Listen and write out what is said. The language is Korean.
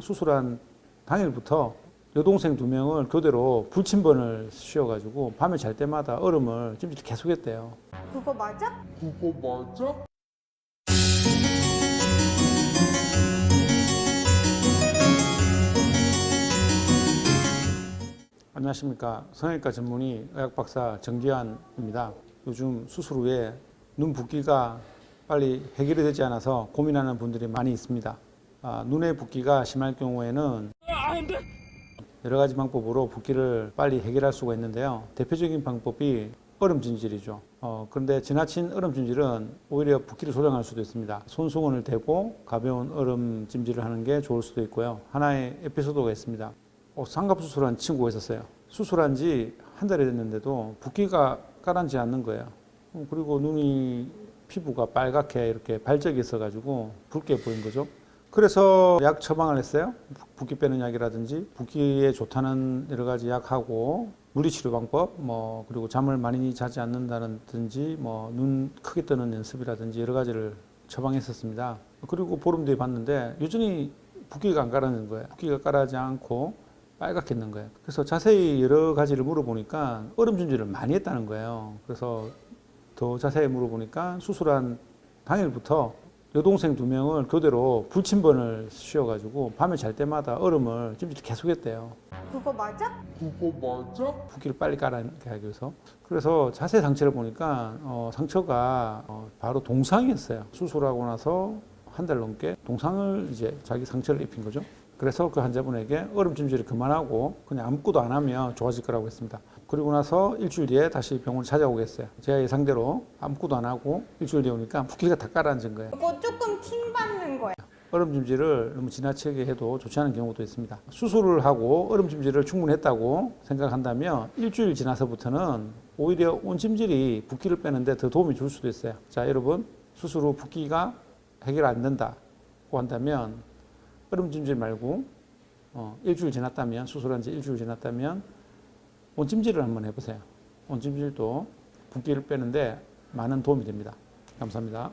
수술한 당일부터 여동생 두 명을 교대로 불침번을 씌워가지고 밤에 잘 때마다 얼음을 찜질 계속했대요. 그거 맞아? 그거 맞아? 안녕하십니까 성형외과 전문의 의학박사 정기환입니다. 요즘 수술 후에 눈 붓기가 빨리 해결이 되지 않아서 고민하는 분들이 많이 있습니다. 아, 눈의 붓기가 심할 경우에는 여러 가지 방법으로 붓기를 빨리 해결할 수가 있는데요. 대표적인 방법이 얼음 진질이죠. 어, 그런데 지나친 얼음 진질은 오히려 붓기를 조장할 수도 있습니다. 손수건을 대고 가벼운 얼음 찜질을 하는 게 좋을 수도 있고요. 하나의 에피소드가 있습니다. 어, 상갑 수술한 친구가 있었어요. 수술한 지 한 달이 됐는데도 붓기가 가라앉지 않는 거예요. 어, 그리고 눈이 피부가 빨갛게 이렇게 발적이 있어가지고 붉게 보인 거죠. 그래서 약 처방을 했어요. 붓기 빼는 약이라든지 붓기에 좋다는 여러 가지 약하고 물리치료 방법, 뭐 그리고 잠을 많이 자지 않는다든지 뭐 눈 크게 뜨는 연습이라든지 여러 가지를 처방했었습니다. 그리고 보름 뒤에 봤는데 여전히 붓기가 안 가라앉는 거예요. 붓기가 가라앉지 않고 빨갛게 있는 거예요. 그래서 자세히 여러 가지를 물어보니까 얼음 준비를 많이 했다는 거예요. 그래서 더 자세히 물어보니까 수술한 당일부터 여동생 두 명을 교대로 불침번을 씌워가지고 밤에 잘 때마다 얼음을 찜질 계속했대요. 그거 맞아? 그거 맞아? 붓기를 빨리 깔아내게 하기 위해서. 그래서 자세 상처를 보니까 어, 상처가 어, 바로 동상이었어요. 수술하고 나서 한 달 넘게 동상을 이제 자기 상처를 입힌 거죠. 그래서 그 환자분에게 얼음 찜질을 그만하고 그냥 아무것도 안 하면 좋아질 거라고 했습니다. 그리고 나서 일주일 뒤에 다시 병원을 찾아오겠어요. 제가 예상대로 아무것도 안 하고 일주일 뒤에 오니까 붓기가 다 가라앉은 거예요. 그거 조금 킹 받는 거야. 얼음 찜질을 너무 지나치게 해도 좋지 않은 경우도 있습니다. 수술을 하고 얼음 찜질을 충분히 했다고 생각한다면 일주일 지나서부터는 오히려 온 찜질이 붓기를 빼는데 더 도움이 줄 수도 있어요. 자, 여러분 수술 후 붓기가 해결 안 된다고 한다면 얼음 찜질 말고 어, 일주일 지났다면 수술한 지 일주일 지났다면 온 찜질을 한번 해보세요. 온 찜질도 붓기를 빼는데 많은 도움이 됩니다. 감사합니다.